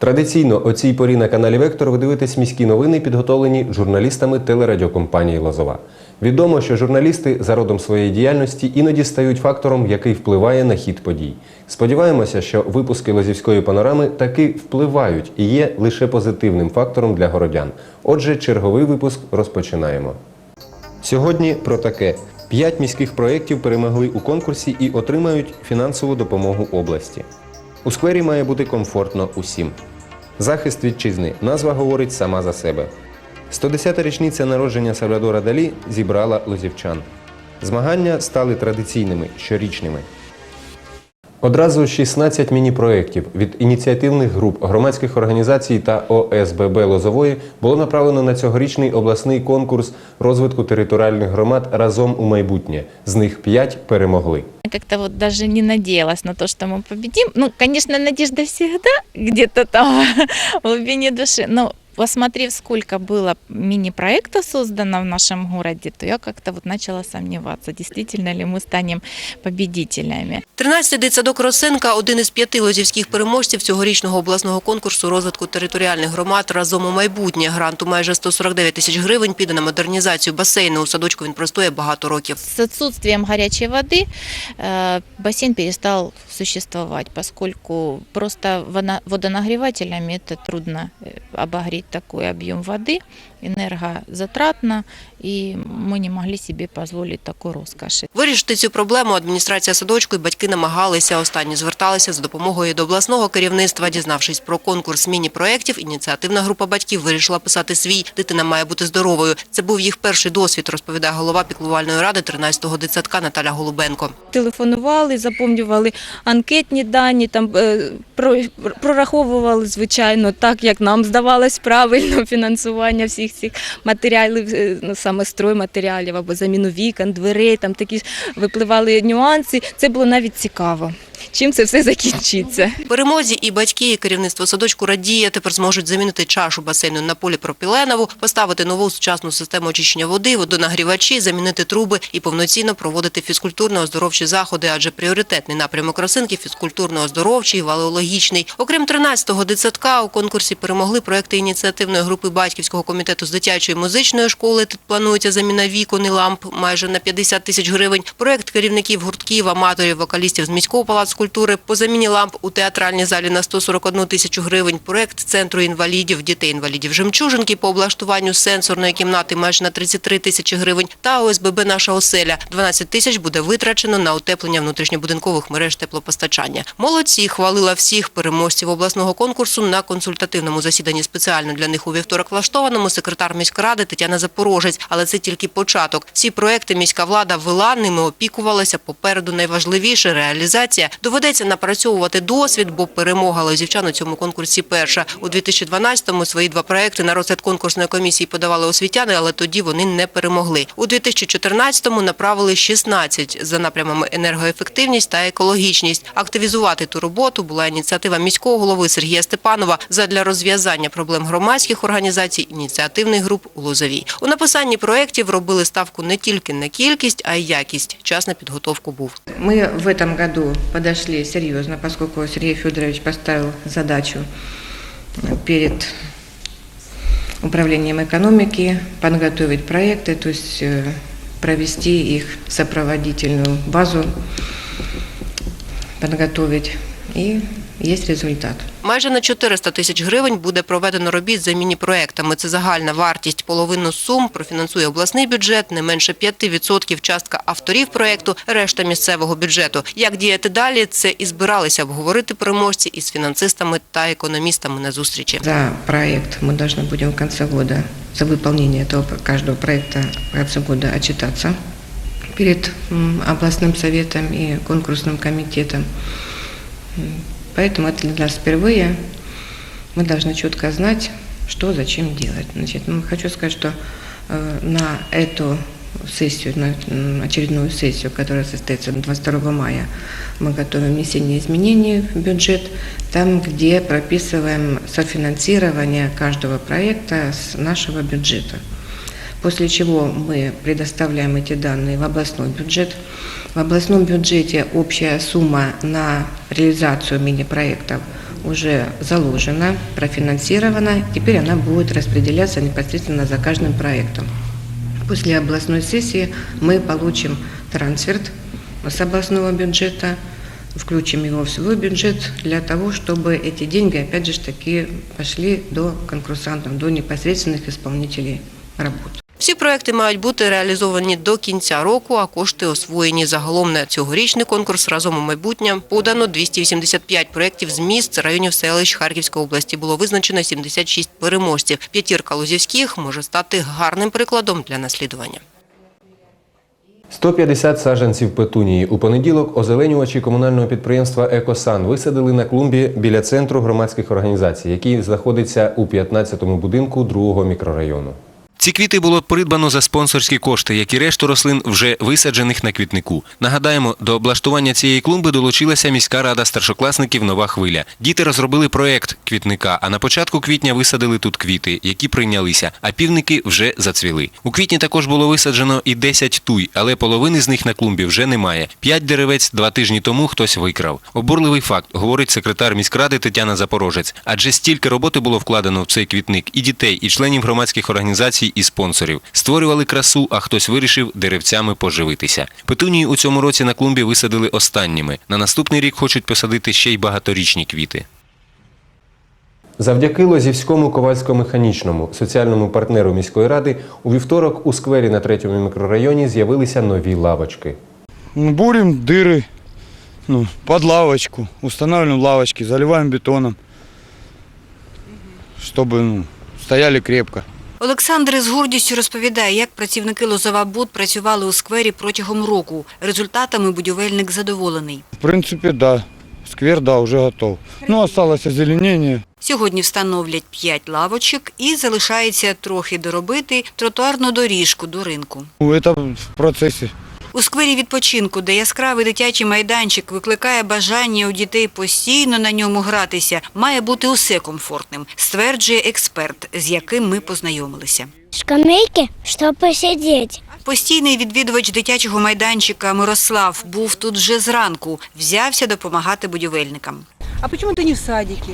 Традиційно о цій порі на каналі Вектор ви дивитесь міські новини, підготовлені журналістами телерадіокомпанії Лозова. Відомо, що журналісти за родом своєї діяльності іноді стають фактором, який впливає на хід подій. Сподіваємося, що випуски Лозівської панорами таки впливають і є лише позитивним фактором для городян. Отже, черговий випуск розпочинаємо. Сьогодні про таке: п'ять міських проєктів перемогли у конкурсі і отримають фінансову допомогу області. У сквері має бути комфортно усім. Захист вітчизни. Назва говорить сама за себе. 110-та річниця народження Сальвадора Далі зібрала лозівчан. Змагання стали традиційними щорічними. Одразу 16 міні-проєктів від ініціативних груп, громадських організацій та ОСББ Лозової було направлено на цьогорічний обласний конкурс розвитку територіальних громад разом у майбутнє. З них 5 перемогли. Как-то вот даже не надеялась на то, что мы победим. Ну, конечно, надежда всегда где-то там в глубине души. Но посмотрев, сколько было мини-проектов создано в нашем городе, то я как-то вот начала сомневаться, действительно ли мы станем победителями. 13-й дитсадок Росенка – один із п'яти лозівських переможців цьогорічного обласного конкурсу розвитку територіальних громад «Разом у майбутнє». Гранту майже 149 тисяч гривень піде на модернізацію басейну. У садочку він простоє багато років. С отсутствием горячей воды э, бассейн перестал существовать, поскольку просто воно- водонагревателями это трудно э, обогреть такой объем воды, энергозатратно, и мы не могли себе позволить такой роскоши. Вирішити цю проблему адміністрація садочку і батьки намагалися. Останні зверталися за допомогою до обласного керівництва. Дізнавшись про конкурс міні-проєктів, ініціативна група батьків вирішила писати свій «Дитина має бути здоровою». Це був їх перший досвід, розповідає голова піклувальної ради 13-го дитсадка Наталя Голубенко. телефонували, заповнювали анкетні дані, там е, про- прораховували, звичайно, так, як нам здавалось правильно фінансування всіх цих матеріалів, е, ну, саме стройматеріалів або заміну вікон, дверей, там такі випливали нюанси. Це було навіть цікаво. Чим це все закінчиться? Перемозі і батьки, і керівництво садочку радіє. Тепер зможуть замінити чашу басейну на поліпропіленову, поставити нову сучасну систему очищення води, водонагрівачі, замінити труби і повноцінно проводити фізкультурно-оздоровчі заходи, адже пріоритетний напрямок Росинки – фізкультурно-оздоровчий, валеологічний. Окрім 13-го дитсадка, у конкурсі перемогли проекти ініціативної групи батьківського комітету з дитячої музичної школи. Тут планується заміна вікон і ламп майже на 50 тисяч гривень. Проект керівників гуртків, аматорів, вокалістів з міського палацу культури по заміні ламп у театральній залі на 141 тисячу гривень. Проект центру інвалідів, дітей-інвалідів Жемчужинки по облаштуванню сенсорної кімнати майже на 33 тисячі гривень. Та ОСББ «Наша оселя» 12 тисяч буде витрачено на утеплення внутрішньобудинкових мереж теплопостачання. Молодці хвалила всіх переможців обласного конкурсу на консультативному засіданні спеціально для них у вівторок влаштованому секретар міськради Тетяна Запорожець. Але це тільки початок. Всі проекти міська влада вела, ними опікувалася. Попереду найважливіше реалізація. Доведеться напрацьовувати досвід, бо перемога лозівчан у цьому конкурсі перша. У 2012-му свої два проекти на розгляд конкурсної комісії подавали освітяни, але тоді вони не перемогли. У 2014-му направили 16 за напрямами енергоефективність та екологічність. Активізувати ту роботу була ініціатива міського голови Сергія Степанова задля розв'язання проблем громадських організацій, ініціативних груп у Лозовій. У написанні проєктів робили ставку не тільки на кількість, а й якість. Час на підготовку був. Мы в этом году подошли серьезно, поскольку Сергей Федорович поставил задачу перед управлением экономики подготовить проекты, то есть э, провести их сопроводительную базу, подготовить. И есть результат. Майже на 400 тисяч гривень буде проведено робіт за міні-проектами. Це загальна вартість. Половину сум профінансує обласний бюджет, не менше 5% частка авторів проекту, решта місцевого бюджету. Як діяти далі, це і збиралися обговорити переможці із фінансистами та економістами на зустрічі. За проект мы должны будем в конце года, за выполнение этого каждого проекта в конце года отчитаться перед м, областным советом и конкурсным комитетом. Поэтому это для нас впервые. Мы должны четко знать, что, зачем делать. Значит, ну, хочу сказать, что э, на эту сессию, на очередную сессию, которая состоится 22 мая, мы готовим внесение изменений в бюджет, там, где прописываем софинансирование каждого проекта с нашего бюджета. После чего мы предоставляем эти данные в областной бюджет. В областном бюджете общая сумма на реализацию мини-проектов уже заложена, профинансирована. Теперь она будет распределяться непосредственно за каждым проектом. После областной сессии мы получим трансферт с областного бюджета, включим его в свой бюджет для того, чтобы эти деньги, опять же, таки пошли до конкурсантов, до непосредственных исполнителей работ. Всі проекти мають бути реалізовані до кінця року, а кошти освоєні. Загалом на цьогорічний конкурс разом у майбутнє подано 285 проєктів з міст районів селищ Харківської області. Було визначено 76 переможців. П'ятірка лузівських може стати гарним прикладом для наслідування. 150 саджанців петунії у понеділок озеленювачі комунального підприємства Екосан висадили на клумбі біля центру громадських організацій, який знаходиться у 15-му будинку другого мікрорайону. Ці квіти було придбано за спонсорські кошти, як і решту рослин, вже висаджених на квітнику. Нагадаємо, до облаштування цієї клумби долучилася міська рада старшокласників Нова хвиля. Діти розробили проект квітника, а на початку квітня висадили тут квіти, які прийнялися, а півники вже зацвіли. У квітні також було висаджено і 10 туй, але половини з них на клумбі вже немає. П'ять деревець два тижні тому хтось викрав. Обурливий факт, говорить секретар міськради Тетяна Запорожець. Адже стільки роботи було вкладено в цей квітник і дітей, і членів громадських організацій, і спонсорів. Створювали красу, а хтось вирішив деревцями поживитися. Петунії у цьому році на клумбі висадили останніми. На наступний рік хочуть посадити ще й багаторічні квіти. Завдяки Лозівському ковальсько-механічному соціальному партнеру міської ради у вівторок у сквері на третьому мікрорайоні з'явилися нові лавочки. Ну, Бурим дыры ну, под лавочку, устанавливаем лавочки, заливаем бетоном, чтобы ну, стояли крепко. Олександр з гордістю розповідає, як працівники Лозова-Буд працювали у сквері протягом року. Результатами будівельник задоволений. В принципі, да, сквер, да, вже готов. Ну, залишилося озеленение. Сьогодні встановлять п'ять лавочок і залишається трохи доробити тротуарну доріжку до ринку. Це в процессе. У сквері відпочинку, де яскравий дитячий майданчик викликає бажання у дітей постійно на ньому гратися, має бути усе комфортним, стверджує експерт, з яким ми познайомилися. Скамейки, чтобы посидеть. Постійний відвідувач дитячого майданчика Мирослав був тут вже зранку, взявся допомагати будівельникам. А почему ты не в садике?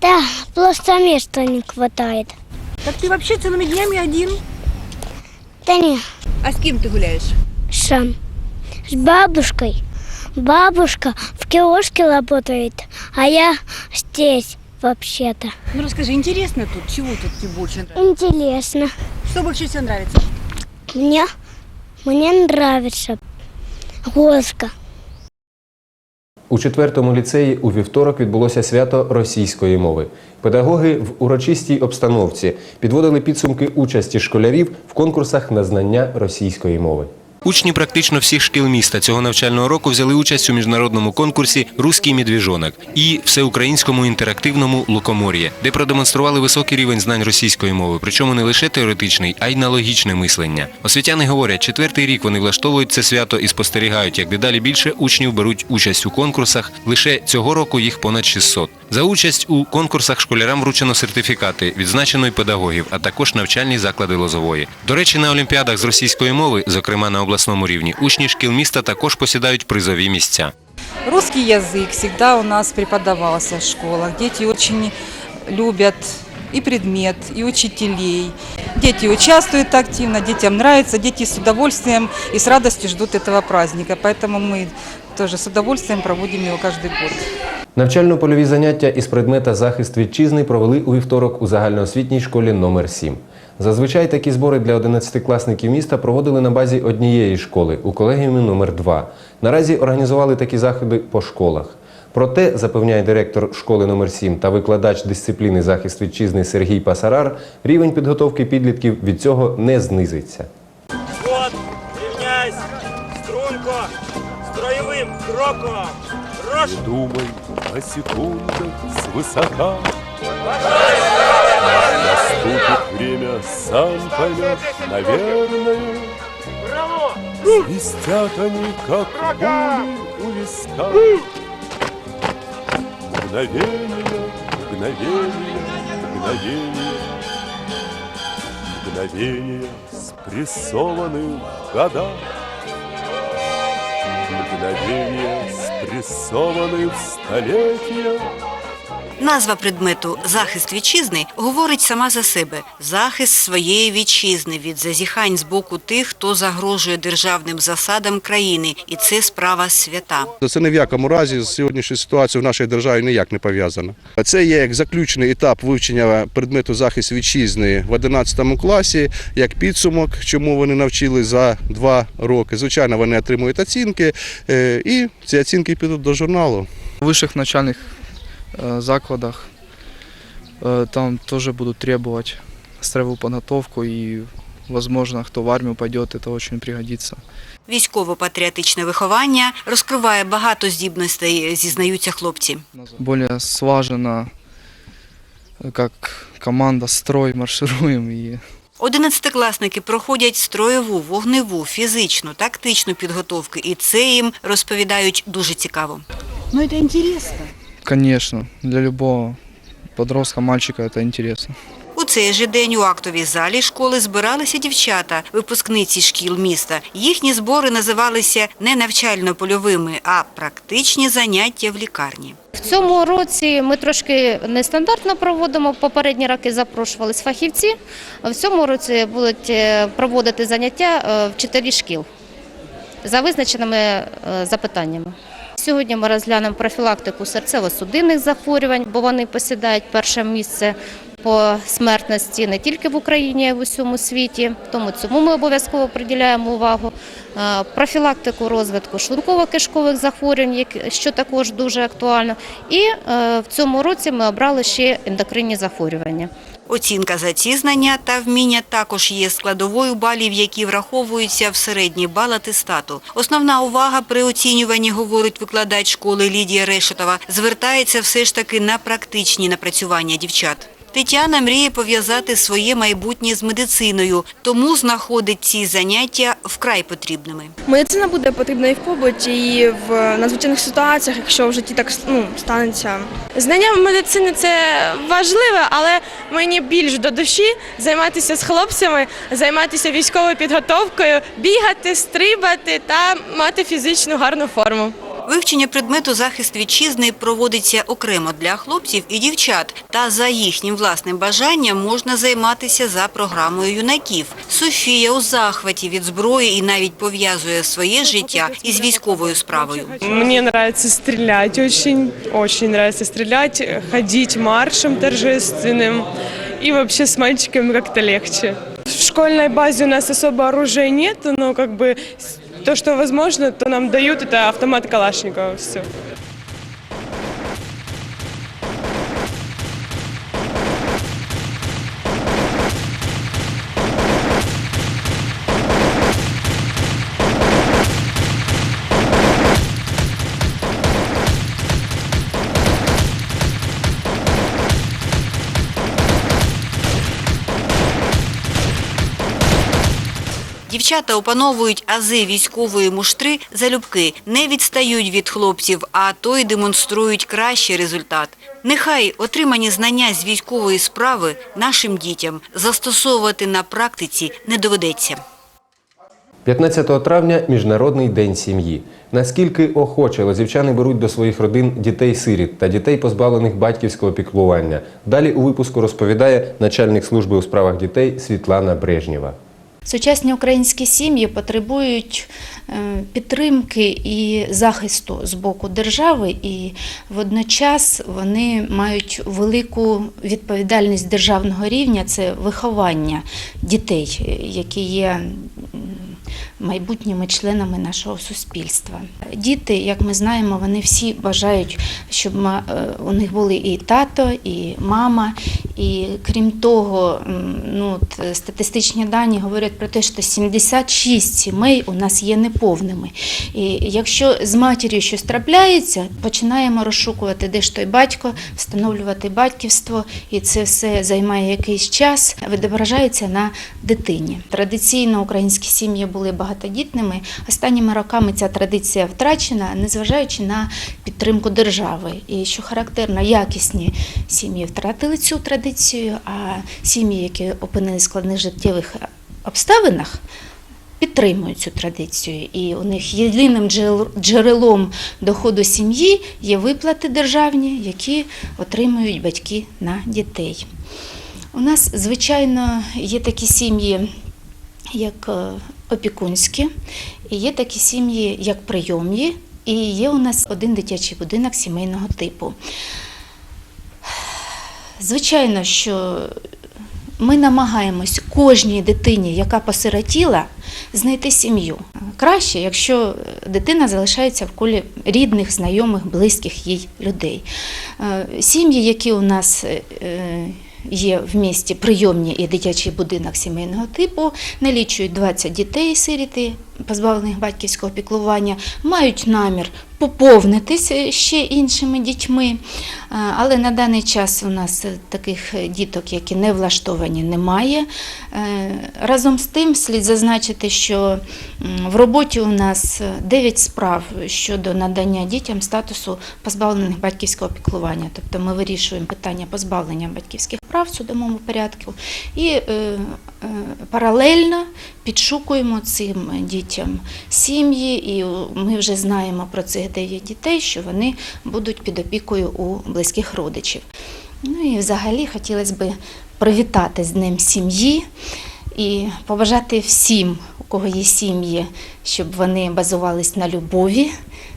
Да, просто места не хватает. Так ты вообще целыми днями один? Да не, А с кем ты гуляешь? сам. С бабушкой. Бабушка в киоске работает, а я здесь вообще-то. Ну расскажи, интересно тут? Чего тут тебе больше нравится? Интересно. Что больше всего нравится? Мне, мне нравится Госка. У четвертому ліцеї у вівторок відбулося свято російської мови. Педагоги в урочистій обстановці підводили підсумки участі школярів в конкурсах на знання російської мови. Учні практично всіх шкіл міста цього навчального року взяли участь у міжнародному конкурсі Руський медвіжонок і всеукраїнському інтерактивному Лукомор'я, де продемонстрували високий рівень знань російської мови, причому не лише теоретичний, а й налогічне мислення. Освітяни говорять, четвертий рік вони влаштовують це свято і спостерігають, як дедалі більше учнів беруть участь у конкурсах. Лише цього року їх понад 600. За участь у конкурсах школярам вручено сертифікати, відзначено й педагогів, а також навчальні заклади Лозової. До речі, на олімпіадах з російської мови, зокрема на обласному рівні, учні шкіл міста також посідають призові місця. Русский язык всегда у нас преподавался в школах. Дети очень любят и предмет, и учителей. Дети участвуют активно, детям нравится, дети с удовольствием и с радостью ждут этого праздника. Поэтому мы тоже с удовольствием проводим его каждый год. Навчально-польові заняття із предмета захист вітчизни провели у вівторок у загальноосвітній школі номер 7 Зазвичай такі збори для 11-класників міста проводили на базі однієї школи у колегіумі номер 2 Наразі організували такі заходи по школах. Проте, запевняє директор школи номер 7 та викладач дисципліни захист вітчизни Сергій Пасарар, рівень підготовки підлітків від цього не знизиться. Вот, рівняйсь, струнко, строєвим кроком. Рош! думай о секундах свысока. Наступит время, сам поймешь, наверное. Свистят они, как пули у виска. Мгновение, мгновение, мгновение. Мгновение спрессованы в года. Мгновение спрессованный в столетия. Назва предмету захист вітчизни говорить сама за себе. Захист своєї вітчизни від зазіхань з боку тих, хто загрожує державним засадам країни, і це справа свята. Це ні в якому разі з сьогоднішньою ситуацією в нашій державі ніяк не пов'язано. Це є як заключний етап вивчення предмету захист вітчизни в 11 класі, як підсумок, чому вони навчили за два роки. Звичайно, вони отримують оцінки, е, і ці оцінки підуть до журналу. В высших начальных э, закладах э, там тоже будут требовать строевую подготовку и, возможно, кто в армию пойдет, это очень пригодится. Військово-патріотичне виховання розкриває багато здібностей, зізнаються хлопці. Более слаженно, э, как команда, строй, маршируем и Одинадцятикласники проходять строєву, вогневу, фізичну, тактичну підготовку, і це їм розповідають дуже цікаво. Ну это интересно. Конечно, для любого подростка, мальчика это интересно. У цей же день у актовій залі школи збиралися дівчата, випускниці шкіл міста. Їхні збори називалися не навчально-польовими, а практичні заняття в лікарні. В цьому році ми трошки нестандартно проводимо. Попередні роки запрошувались фахівці. В цьому році будуть е, проводити заняття е, вчителі шкіл за визначеними е, запитаннями. Сьогодні ми розглянемо профілактику серцево-судинних захворювань, бо вони посідають перше місце по смертності не тільки в Україні, а й в усьому світі. Тому цьому ми обов'язково приділяємо увагу. Е, Профілактику розвитку шлунково-кишкових захворювань, що також дуже актуально. І е, в цьому році ми обрали ще ендокринні захворювання. Оцінка за ці знання та вміння також є складовою балів, які враховуються в середній бал атестату. Основна увага при оцінюванні, говорить викладач школи Лідія Решетова, звертається все ж таки на практичні напрацювання дівчат. Тетяна мріє пов'язати своє майбутнє з медициною, тому знаходить ці заняття вкрай потрібними. Медицина буде потрібна і в побуті, і в надзвичайних ситуаціях, якщо в житті так ну, станеться. Знання медицини це важливе, але мені більш до душі займатися з хлопцями, займатися військовою підготовкою, бігати, стрибати та мати фізичну гарну форму. Вивчення предмету захист вітчизни проводиться окремо для хлопців і дівчат. Та за їхнім власним бажанням можна займатися за програмою юнаків. Софія у захваті від зброї і навіть пов'язує своє життя із військовою справою. Мне нравится стрелять очень, очень нравится стрелять, ходить маршем торжественным. И вообще с мальчиками как-то легче. В школьной базе у нас особо оружия нет, но как то, что возможно, то нам дают, это автомат Калашникова, все. Дівчата опановують ази військової муштри залюбки, не відстають від хлопців, а то й демонструють кращий результат. Нехай отримані знання з військової справи нашим дітям застосовувати на практиці не доведеться. 15 травня Міжнародний день сім'ї. Наскільки охоче лозівчани беруть до своїх родин дітей-сиріт та дітей, позбавлених батьківського піклування. Далі у випуску розповідає начальник служби у справах дітей Світлана Брежнєва. Сучасні українські сім'ї потребують е, підтримки і захисту з боку держави, і водночас вони мають велику відповідальність державного рівня це виховання дітей, е, які є майбутніми членами нашого суспільства. Діти, як ми знаємо, вони всі бажають, щоб е, у них були і тато, і мама. І крім того, ну, е, статистичні дані говорять про те, що 76 сімей у нас є неповними. І якщо з матір'ю щось трапляється, починаємо розшукувати, де ж той батько, встановлювати батьківство, і це все займає якийсь час, відображається на дитині. Традиційно українські сім'ї були багатодітними. Останніми роками ця традиція втрачена, незважаючи на підтримку держави. І що характерно, якісні сім'ї втратили цю традицію, а сім'ї, які опинилися в складних життєвих обставинах, підтримують цю традицію. І у них єдиним джерелом доходу сім'ї є виплати державні, які отримують батьки на дітей. У нас, звичайно, є такі сім'ї, як е, опікунські, і є такі сім'ї, як прийомні, і є у нас один дитячий будинок сімейного типу. Звичайно, що ми намагаємось кожній дитині, яка посиротіла, знайти сім'ю. Краще, якщо дитина залишається в колі рідних, знайомих, близьких їй людей. Е, Сім'ї, які у нас е, є в місті прийомні і дитячий будинок сімейного типу, налічують 20 дітей сиріти, позбавлених батьківського піклування, мають намір поповнитися ще іншими дітьми. Е, Але на даний час у нас е, таких е, діток, які не влаштовані, немає. Е, Разом з тим слід зазначити, що в роботі у нас 9 справ щодо надання дітям статусу позбавлених батьківського піклування. Тобто ми вирішуємо питання позбавлення батьківських прав в судовому порядку і е, е, паралельно підшукуємо цим дітям сім'ї, і ми вже знаємо про цих 9 дітей, що вони будуть під опікою у близьких родичів. Ну і взагалі хотілося б привітати з Днем сім'ї і побажати всім, у кого є сім'ї, щоб вони базувались на любові,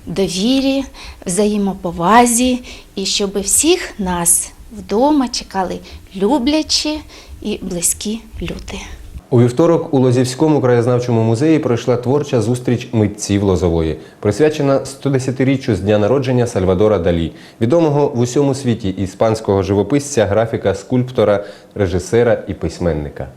довірі, взаємоповазі, і щоб всіх нас вдома чекали люблячі і близькі люди. У вівторок у Лозівському краєзнавчому музеї пройшла творча зустріч митців Лозової, присвячена 110-річчю з дня народження Сальвадора Далі, відомого в усьому світі іспанського живописця, графіка, скульптора, режисера і письменника.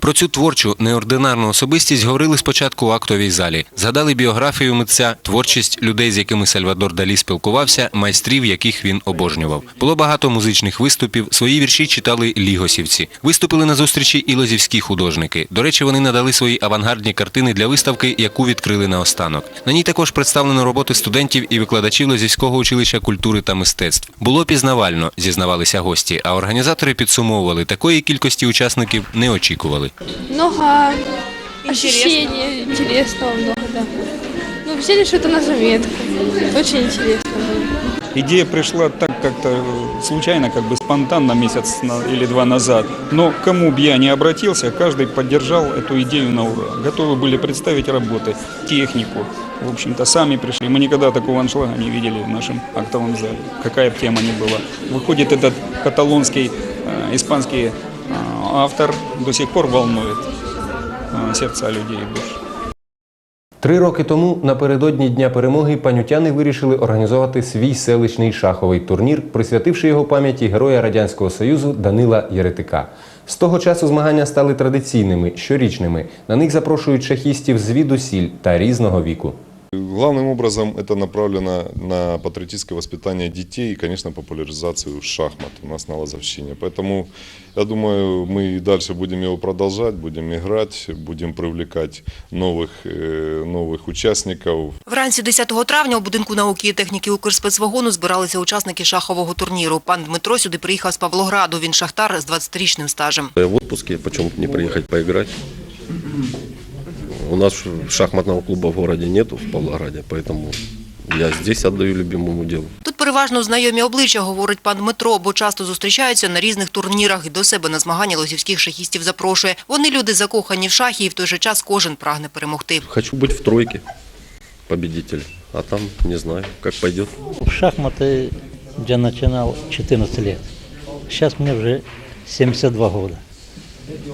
Про цю творчу неординарну особистість говорили спочатку у актовій залі. Згадали біографію митця, творчість людей, з якими Сальвадор Далі спілкувався, майстрів, яких він обожнював. Було багато музичних виступів. Свої вірші читали лігосівці. Виступили на зустрічі і лозівські художники. До речі, вони надали свої авангардні картини для виставки, яку відкрили наостанок. На ній також представлено роботи студентів і викладачів Лозівського училища культури та мистецтв. Було пізнавально, зізнавалися гості, а організатори підсумовували, такої кількості учасників не очікували. Много ощущений интересного много, да. Ну, взяли что-то на заметку. Очень интересно было. Идея пришла так как-то э, случайно, как бы спонтанно месяц или два назад. Но кому бы я ни обратился, каждый поддержал эту идею на ура. Готовы были представить работы, технику. В общем-то, сами пришли. Мы никогда такого аншлага не видели в нашем актовом зале. Какая бы тема ни была. Выходит, этот каталонский, э, испанский автор до сих пор волнует сердца людей душ. Три роки тому, напередодні Дня перемоги, панютяни вирішили організувати свій селищний шаховий турнір, присвятивши його пам'яті героя Радянського Союзу Данила Єретика. З того часу змагання стали традиційними, щорічними. На них запрошують шахістів звідусіль та різного віку. Главным образом это направлено на патриотическое воспитание детей и, конечно, популяризацию шахмат у нас на Лазовщине. Поэтому, я думаю, мы и дальше будем его продолжать, будем играть, будем привлекать новых, э, новых участников. Вранці 10 травня у будинку науки і техніки Укрспецвагону збиралися учасники шахового турніру. Пан Дмитро сюди приїхав з Павлограду. Він шахтар з 20-річним стажем. В отпуске, почему не приехать поиграть? У нас шахматного клуба в городе нету, в Павлограде, поэтому я здесь отдаю любимому делу. Тут переважно знайомі обличчя, говорить пан Дмитро, бо часто зустрічаються на різних турнірах і до себе на змагання лозівських шахістів запрошує. Вони люди закохані в шахи і в той же час кожен прагне перемогти. Хочу быть в тройке победитель, а там не знаю, как пойдет. Шахматы я начинал 14 лет. Сейчас мне уже 72 года.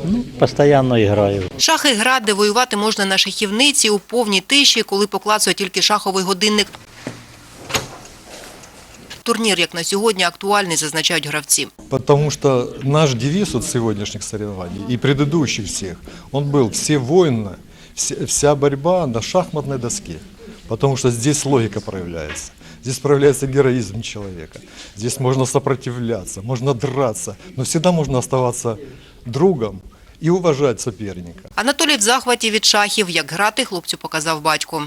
Ну, постоянно играю. Шахи гра, де воювати можна на шахівниці у повній тиші, коли поклацує тільки шаховий годинник. Турнір, як на сьогодні, актуальний, зазначають гравці. Потому что наш девиз от сегодняшних соревнований и предыдущих всех, он был «все войны, все- вся борьба на шахматной доске». Потому что здесь логика проявляется. Здесь проявляется героизм человека. Здесь можно сопротивляться, можно драться, но всегда можно оставаться другом и уважать соперника. Анатолій в захваті від шахів. Як грати, хлопцю показав батько.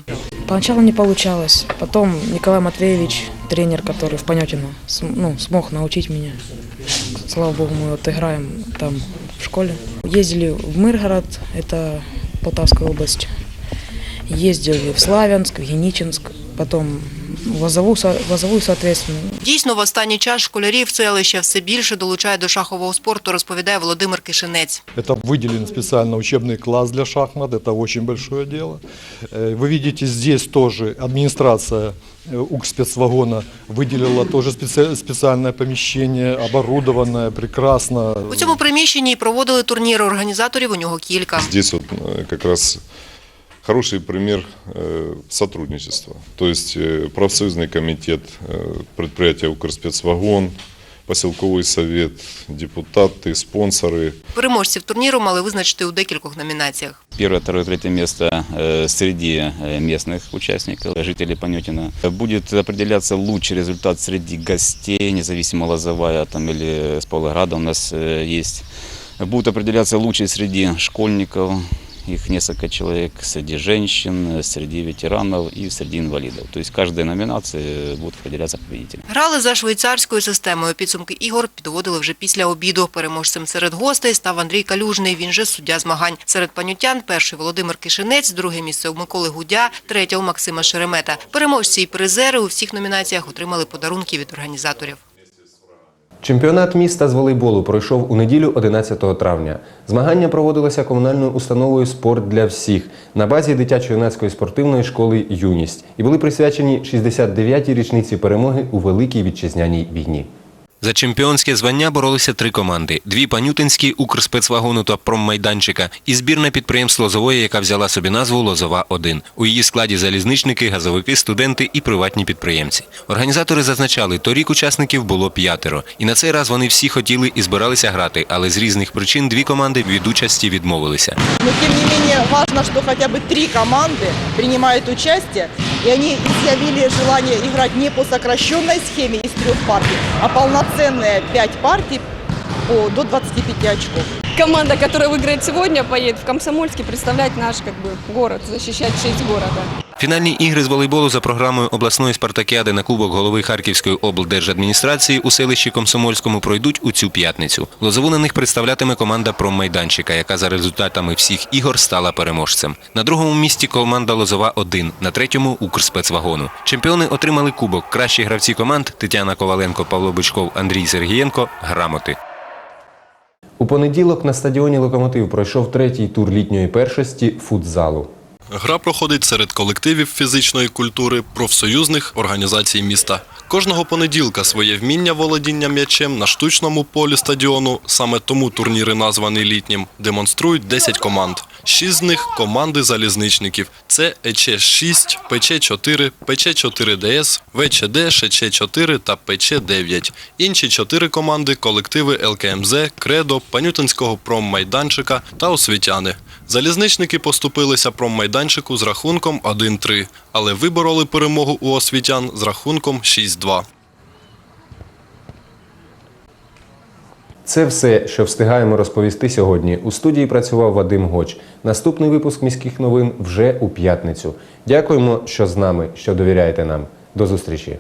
Поначалу не получалось. Потом Николай Матвеевич, тренер, который в Понятино, см- ну, смог научить меня. Слава богу, мы вот играем там в школе. Ездили в Миргород, это Полтавская область. Ездили в Славянск, в Геничинск, потом в Лозовую, со- в Лозовую соответственно. Дійсно, в останній час школярів селища все більше долучає до шахового спорту, розповідає Володимир Кишинець. Это выделен специально учебный класс для шахмат, это очень большое дело. Э, Вы видите, здесь тоже администрация э, УКСпецвагона выделила тоже специ- специальное помещение, оборудованное, прекрасно. У цьому приміщенні й проводили турніри організаторів, у нього кілька. Здесь вот э, как раз хороший пример э, сотрудничества. То есть э, профсоюзный комитет э, предприятия «Укрспецвагон», поселковый совет, депутаты, спонсоры. Переможців турніру мали визначити у декількох номінаціях. Первое, второе, третье место э, среди э, местных участников, жителей Понютина. Будет определяться лучший результат среди гостей, независимо Лозовая там, или с Павлограда у нас э, есть. Будет определяться лучший среди школьников, их несколько человек, среди женщин, среди ветеранов и среди инвалидов. То есть в каждой номинации будут определяться победители. Грали за швейцарською системою. Підсумки ігор підводили вже після обіду. Переможцем серед гостей став Андрій Калюжний. Він же суддя змагань. Серед панютян перший Володимир Кишинець, друге місце у Миколи Гудя, третє у Максима Шеремета. Переможці і призери у всіх номінаціях отримали подарунки від організаторів. Чемпіонат міста з волейболу пройшов у неділю 11 травня. Змагання проводилися комунальною установою Спорт для всіх на базі дитячо-юнацької спортивної школи Юність і були присвячені 69-й річниці перемоги у Великій вітчизняній війні. За чемпіонське звання боролися три команди: дві панютинські Укрспецвагону та проммайданчика і збірне підприємство Лозової, яка взяла собі назву Лозова 1 У її складі залізничники, газовики, студенти і приватні підприємці. Організатори зазначали, торік учасників було п'ятеро, і на цей раз вони всі хотіли і збиралися грати, але з різних причин дві команди від участі відмовилися. Но тем не менее важно, что хотя бы три команды принимают участие, и они изъявили желание играть не по сокращенной схеме из трех партий, а полноценные пять партий по, до 25 очков. Команда, которая выиграет сегодня, поедет в Комсомольск и представлять наш как бы, город, защищать честь города. Фінальні ігри з волейболу за програмою обласної спартакіади на кубок голови Харківської облдержадміністрації у селищі Комсомольському пройдуть у цю п'ятницю. Лозову на них представлятиме команда проммайданчика, яка за результатами всіх ігор стала переможцем. На другому місці команда Лозова 1 на третьому Укрспецвагону. Чемпіони отримали кубок. Кращі гравці команд Тетяна Коваленко, Павло Бичков, Андрій Сергієнко грамоти. У понеділок на стадіоні Локомотив пройшов третій тур літньої першості футзалу. Гра проходить серед колективів фізичної культури профсоюзних організацій міста. Кожного понеділка своє вміння володіння м'ячем на штучному полі стадіону, саме тому турніри названі літнім, демонструють 10 команд. Шість з них команди залізничників. Це ЕЧ-6, ПЧ-4, ПЧ-4ДС, ВЧД, ШЧ-4 та ПЧ-9. Інші чотири команди – колективи ЛКМЗ, Кредо, Панютинського проммайданчика та освітяни. Залізничники поступилися проммайданчику з рахунком 1-3, але вибороли перемогу у освітян з рахунком 6-2. Це все, що встигаємо розповісти сьогодні. У студії працював Вадим Гоч. Наступний випуск міських новин вже у п'ятницю. Дякуємо, що з нами, що довіряєте нам. До зустрічі.